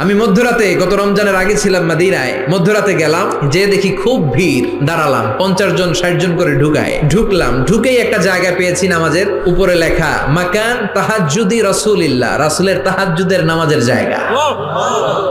আমি মধ্যরাতে গত রমজানের আগে ছিলাম মাদিনায়। মধ্যরাতে গেলাম যে দেখি খুব ভিড়। দাঁড়ালাম, পঞ্চাশ জন, ষাট জন করে ঢুকায়। ঢুকলাম, ঢুকেই একটা জায়গা পেয়েছি নামাজের উপরে লেখা, মাকান তাহাজুদি রসুলিল্লাহ। রাসুলের তাহাজুদের নামাজের জায়গা।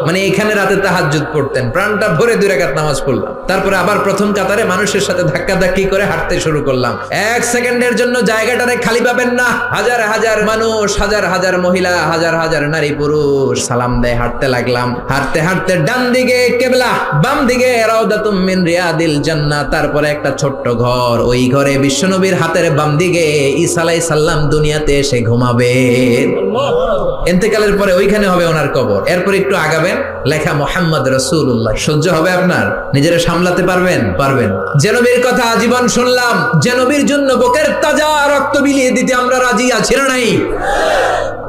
মানে এখানে রাতে তাহাজ্জুদ পড়তেন। প্রাণটা ভরে দুই রাকাত নামাজ পড়লাম। তারপরে আবার প্রথম কাতারে মানুষের সাথে ধাক্কা ধাক্কি করে হাঁটতে শুরু করলাম। এক সেকেন্ডের জন্য জায়গাটারে খালি পাবেন না। হাজার হাজার মানুষ, হাজার হাজার মহিলা, হাজার হাজার নারী, পুরুষ। সালাম দেয় হাঁটতে লাগলাম। হাঁটতে হাঁটতে ডান দিকে কেবলা, বাম দিকে মিন রিয়াদিল জান্নাহ, তারপরে একটা ছোট্ট ঘর। ওই ঘরে বিশ্বনবীর হাতের বাম দিকে ঈসা আলাইহিস সালাম দুনিয়াতে এসে ঘুমাবে। এতেকালের পরে ওইখানে হবে ওনার কবর। এরপর একটু আগাবেন, লেখা মোহাম্মদ রসুল্লাহ সহ্য হবে আপনার? নিজেরা সামলাতে পারবেন? পারবেন। জেনবীর কথা আজীবন শুনলাম জেনবীর জন্য বুকের তাজা রক্ত বিলিয়ে দিতে আমরা রাজি আছি না নাই?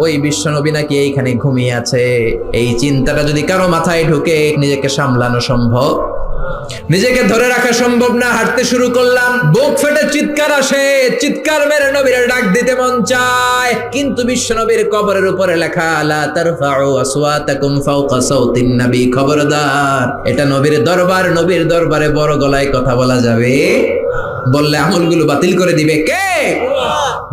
ওই বিশ্বনবী নাকি এইখানে ঘুমিয়ে আছে। এই চিন্তাটা যদি কারও মাথায় ঢুকে, নিজেকে সামলানো সম্ভব। নিজেকে ধরে রাখা সম্ভব না, হাঁটতে শুরু করলাম। বুক ফেটে চিৎকার আসে, চিৎকার মেরে নবীর ডাক দিতে মন চায়। কিন্তু বিশ্ব নবীর কবরের উপরে লেখা, লা তারফাউ আসওয়াতাকুম ফাওকা নবী খবরদার। এটা নবীর দরবার, নবীর দরবারে বড় গলায় কথা বলা যাবে। বললে আমলগুলো বাতিল করে দিবে। কে?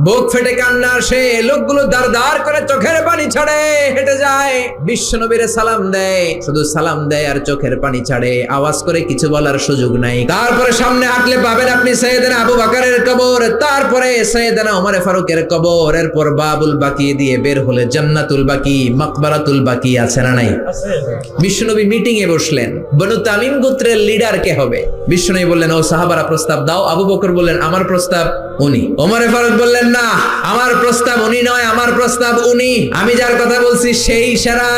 বুক ফেটে কান্না আসে লোকগুলো দাঁড় দাঁড় করে চোখের পানি ছাড়ে হেঁটে যায়। বিশ্ব নবীর সালাম দেয় শুধু সালাম দেয় আর চোখের পানি ছাড়ে। আওয়াজ করে কিছু বলার সুযোগ নাই। তারপরে সামনে হাঁটলে পাবেন আপনি সৈয়দনা আবু বাকারের কবর তারপরে সৈয়দনা ওমরে ফারুকের কবর। এরপর বাবুল বাকি দিয়ে বের হলে জান্নাতুল বাকি মাকবারাতুল বাকি আছে না নাই? বিশ্বনবী মিটিং এ বসলেন বনু তামিম গোত্রের লিডার কে হবে? বিশ্বনবী বললেন ও সাহাবারা প্রস্তাব দাও। আবু বকর বললেন আমার প্রস্তাব উনি। ওমরে ফারুক বললেন, না, আমার প্রস্তাব উনি নয়, আমার প্রস্তাব উনি। আমি যার কথা বলছি, সেই সেরা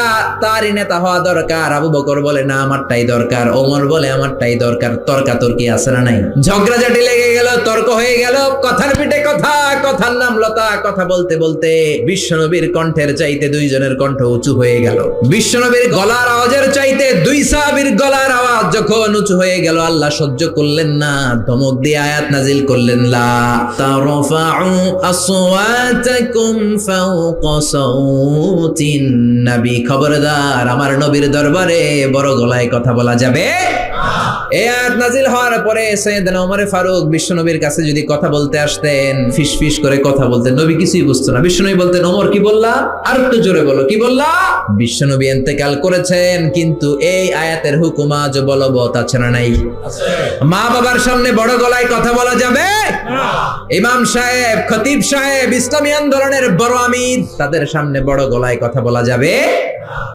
তারই নেতা হওয়া দরকার। আবু বকর বলে, না, আমারটাই দরকার। ওমর বলে, আমারটাই দরকার। তর্কাতর্কি আছে না নাই? ঝগড়াঝাটি লেগে গেল, তর্ক হয়ে গেল। কথার পিঠে কথা, কথার নাম লতা, কথা বলতে বলতে বিশ্বনবীর কণ্ঠের চাইতে দুইজনের কণ্ঠ উঁচু হয়ে গেল। বিশ্বনবীর গলার আওয়াজের চাইতে দুই সাহাবীর গলার আওয়াজ যখন উঁচু হয়ে গেল, আল্লাহ সহ্য করলেন না, ধমক দিয়ে আয়াত নাজিল করলেন, লা তারফাউ أصواتكم فوق صوت النبي. খবরদার আমার নবীর দরবারে বড় গলায় কথা বলা যাবে। এই আয়াত নাজিল হওয়ার পরে ফারুক বিশ্বনবীর কাছে যদি কথা বলতে আসতেন ফিস ফিস করে কথা বলতেন, নবী কিছুই বুঝতো না। বিশ্বনবী বলতেন, ওমর, কি বললা? আর জোরে বলো, কি বললা? বিশ্বনবী এন্তেকাল করেছেন, কিন্তু এই আয়াতের হুকুম আজ বলবৎ আছে না নাই? মা বাবার সামনে বড় গলায় কথা বলা যাবে? ইমাম সাহেব, খতিব সাহেব, ইসলামী আন্দোলনের বড় আমির, তাদের সামনে বড় গলায় কথা বলা যাবে?